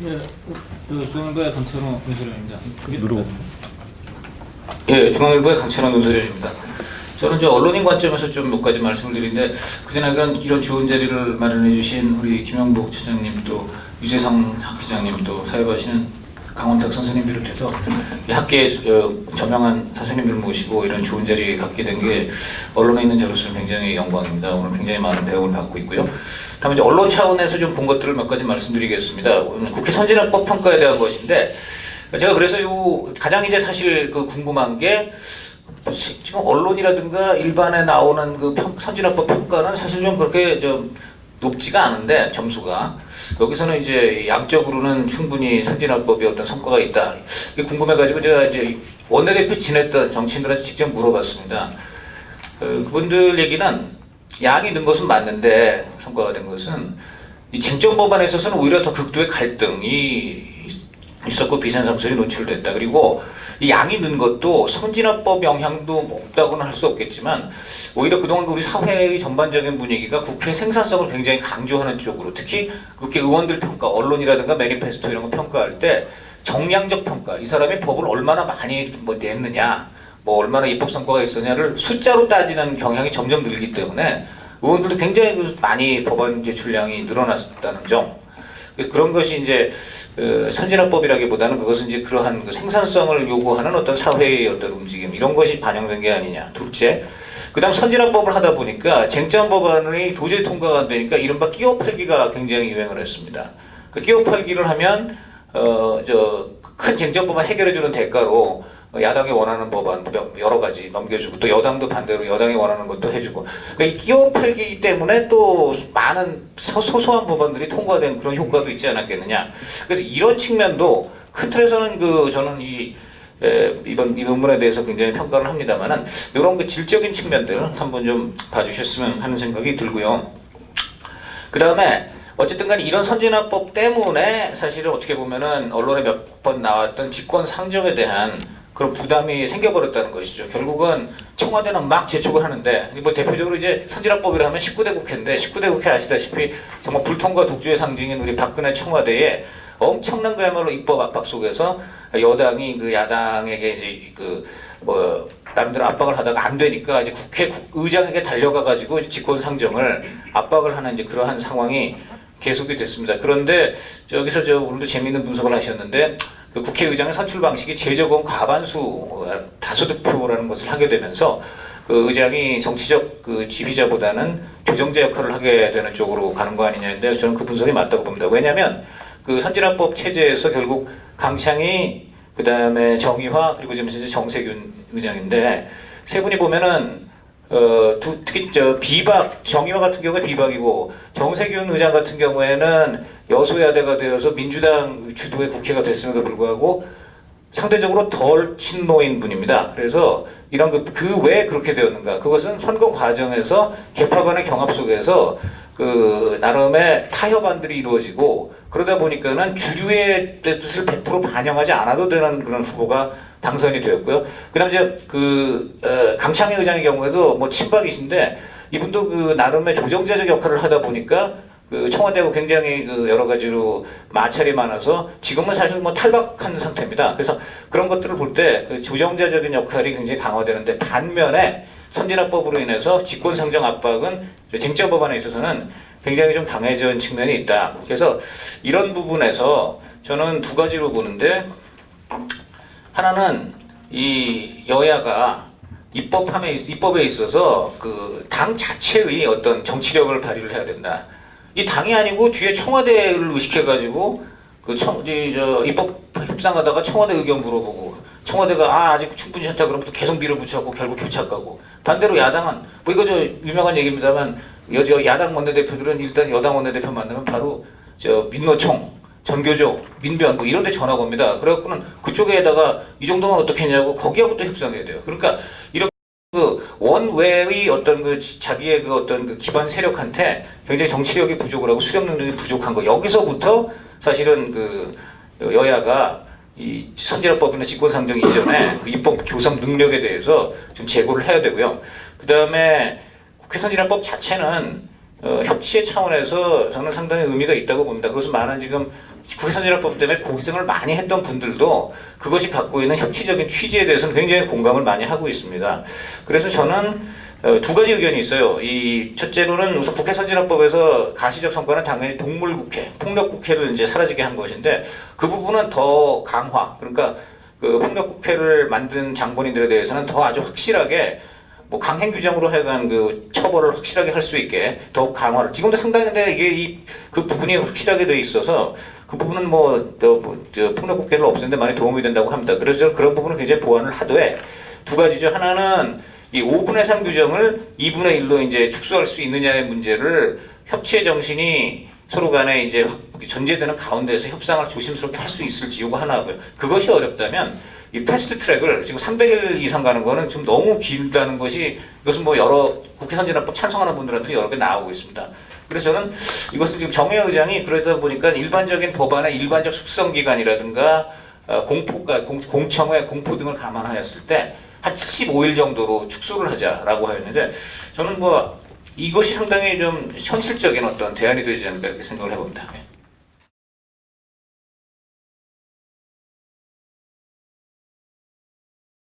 네, 그 중앙일보의 강철호 윤소련입니다. 누르고. 예, 중앙일보의 강찬원 논설위원입니다. 저는 이제 언론인 관점에서 좀 몇 가지 말씀을 드리는데 그전에 이런 좋은 자리를 마련해 주신 우리 김영복 처장님 또 유재성 학회장님 또 사회하시는 강원탁 선생님 비롯해서 이 학계의 어, 저명한 선생님들 모시고 이런 좋은 자리에 갖게 된 게 언론에 있는 저로서 굉장히 영광입니다. 오늘 굉장히 많은 배움을 받고 있고요. 다음에 이제 언론 차원에서 좀 본 것들을 몇 가지 말씀드리겠습니다. 국회 선진화법 평가에 대한 것인데 제가 그래서 요 가장 이제 사실 그 궁금한 게 지금 언론이라든가 일반에 나오는 그 평, 선진화법 평가는 사실 좀 그렇게 좀 높지가 않은데 점수가 여기서는 이제 양적으로는 충분히 선진화법이 어떤 성과가 있다. 이게 궁금해가지고 제가 이제 원내대표 지냈던 정치인들한테 직접 물어봤습니다. 어, 그분들 얘기는 양이 는 것은 맞는데 성과가 된 것은 이 쟁점 법안에 있어서는 오히려 더 극도의 갈등이 있었고 비상상설이 노출됐다. 그리고 이 양이 는 것도 선진화법 영향도 없다고는 할 수 없겠지만 오히려 그동안 우리 사회의 전반적인 분위기가 국회 생산성을 굉장히 강조하는 쪽으로 특히 국회 의원들 평가, 언론이라든가 매니페스토 이런 거 평가할 때 정량적 평가, 이 사람이 법을 얼마나 많이 뭐 냈느냐, 뭐 얼마나 입법 성과가 있었냐를 숫자로 따지는 경향이 점점 늘기 때문에 의원들도 굉장히 그 많이 법안 제출량이 늘어났다는 점. 그런 것이 이제 그 선진화법이라기보다는 그것은 이제 그러한 그 생산성을 요구하는 어떤 사회의 어떤 움직임 이런 것이 반영된 게 아니냐. 둘째, 그다음 선진화법을 하다 보니까 쟁점 법안이 도저히 통과가 안 되니까 이른바 끼워 팔기가 굉장히 유행을 했습니다. 그 끼워 팔기를 하면 어 저 큰 쟁점 법안 해결해 주는 대가로 야당이 원하는 법안 여러 가지 넘겨주고 또 여당도 반대로 여당이 원하는 것도 해주고 그러니까 이 끼워 팔기 때문에 또 많은 소- 소소한 법안들이 통과된 그런 효과도 있지 않았겠느냐. 그래서 이런 측면도 큰 틀에서는 그 저는 이 에, 이번 이 논문에 대해서 굉장히 평가를 합니다만은 이런 그 질적인 측면들 한번 좀 봐주셨으면 하는 생각이 들고요. 그 다음에 어쨌든 간에 이런 선진화법 때문에 사실은 어떻게 보면은 언론에 몇 번 나왔던 직권 상정에 대한 그런 부담이 생겨버렸다는 것이죠. 결국은 청와대는 막 재촉을 하는데 뭐 대표적으로 이제 선진화법이라 하면 19대 국회인데 19대 국회 아시다시피 정말 불통과 독주의 상징인 우리 박근혜 청와대에 엄청난 그야말로 입법 압박 속에서 여당이 그 야당에게 이제 그뭐 남들 압박을 하다가 안 되니까 이제 국회 국- 의장에게 달려가 가지고 직권 상정을 압박을 하는 이제 그러한 상황이 계속이 됐습니다. 그런데 여기서 저 오늘도 재미있는 분석을 하셨는데 그 국회의장의 선출 방식이 제적은 과반수 어, 다수득표라는 것을 하게 되면서 그 의장이 정치적 그 지휘자보다는 조정자 역할을 하게 되는 쪽으로 가는 거 아니냐인데 저는 그 분석이 맞다고 봅니다. 왜냐하면 그 선진화법 체제에서 결국 강창이 그 다음에 정의화 그리고 지금 이제 정세균 의장인데 세 분이 보면은 어, 두, 특히 저 비박 정의화 같은 경우에 비박이고 정세균 의장 같은 경우에는 여소야대가 되어서 민주당 주도의 국회가 됐음에도 불구하고 상대적으로 덜 친노인 분입니다. 그래서 이런 그왜 그렇게 되었는가? 그것은 선거 과정에서 개파 간의 경합 속에서 그 나름의 타협안들이 이루어지고 그러다 보니까는 주류의 뜻을 100% 반영하지 않아도 되는 그런 후보가 당선이 되었고요. 그다음 이제 그 어, 강창희 의장의 경우에도 뭐 친박이신데 이분도 그 나름의 조정자적 역할을 하다 보니까 그 청와대하고 굉장히 그 여러 가지로 마찰이 많아서 지금은 사실 뭐 탈박한 상태입니다. 그래서 그런 것들을 볼 때 그 조정자적인 역할이 굉장히 강화되는데 반면에 선진화법으로 인해서 직권상정 압박은 쟁점 법안에 있어서는 굉장히 좀 강해진 측면이 있다. 그래서 이런 부분에서 저는 두 가지로 보는데 하나는 이 여야가 입법함에 있- 입법에 있어서 그 당 자체의 어떤 정치력을 발휘를 해야 된다. 이 당이 아니고 뒤에 청와대를 의식해 가지고 그청저 입법 협상하다가 청와대 의견 물어보고 청와대가 아 아직 충분히 않다 그러면 또 계속 밀어붙여고 결국 교착 가고 반대로 야당은 뭐 이거 저 유명한 얘기입니다만 여, 여 야당 원내대표들은 일단 여당 원내대표 만나면 바로 저 민노총 전교조, 민변 뭐 이런 데 전화가 옵니다. 그래갖고는 그쪽에다가 이 정도면 어떻게 했냐고 거기하고도 협상해야 돼요. 그러니까 이렇게 그 원외의 어떤 그 지- 자기의 그 어떤 그 기반 세력한테 굉장히 정치력이 부족을 하고 수령 능력이 부족한 거 여기서부터 사실은 그 여야가 이 선진화법이나 직권상정 이전에 그 입법 교섭 능력에 대해서 좀 제고를 해야 되고요. 그 다음에 국회 선진화법 자체는 어, 협치의 차원에서 저는 상당히 의미가 있다고 봅니다. 그것은 많은 지금 국회선진화법 때문에 고생을 많이 했던 분들도 그것이 갖고 있는 협치적인 취지에 대해서는 굉장히 공감을 많이 하고 있습니다. 그래서 저는 어, 두 가지 의견이 있어요. 이 첫째로는 우선 국회 선진화법에서 가시적 성과는 당연히 동물 국회, 폭력 국회를 이제 사라지게 한 것인데 그 부분은 더 강화. 그러니까 그 폭력 국회를 만든 장본인들에 대해서는 더 아주 확실하게 뭐 강행 규정으로 해간 그 처벌을 확실하게 할 수 있게 더욱 강화를 지금도 상당히 이게 이 그 부분이 확실하게 돼 있어서 그 부분은 뭐, 저, 뭐, 저 폭력국회를 없애는데 많이 도움이 된다고 합니다. 그래서 그런 부분은 굉장히 보완을 하되 두 가지죠. 하나는 이 5분의 3 규정을 2분의 1로 이제 축소할 수 있느냐의 문제를 협치의 정신이 서로 간에 이제 전제되는 가운데에서 협상을 조심스럽게 할 수 있을지 요거 하나고요. 그것이 어렵다면 이 패스트 트랙을 지금 300일 이상 가는 거는 좀 너무 길다는 것이 이것은 뭐 여러 국회 선진화법 찬성하는 분들한테 여러 개 나오고 있습니다. 그래서 저는 이것을 지금 정의 의장이 그러다 보니까 일반적인 법안의 일반적 숙성 기간이라든가 어, 공포가 공, 공청회 공포 등을 감안하였을 때 한 75일 정도로 축소를 하자라고 하였는데 저는 뭐 이것이 상당히 좀 현실적인 어떤 대안이 되지 않을까 이렇게 생각을 해봅니다. 예.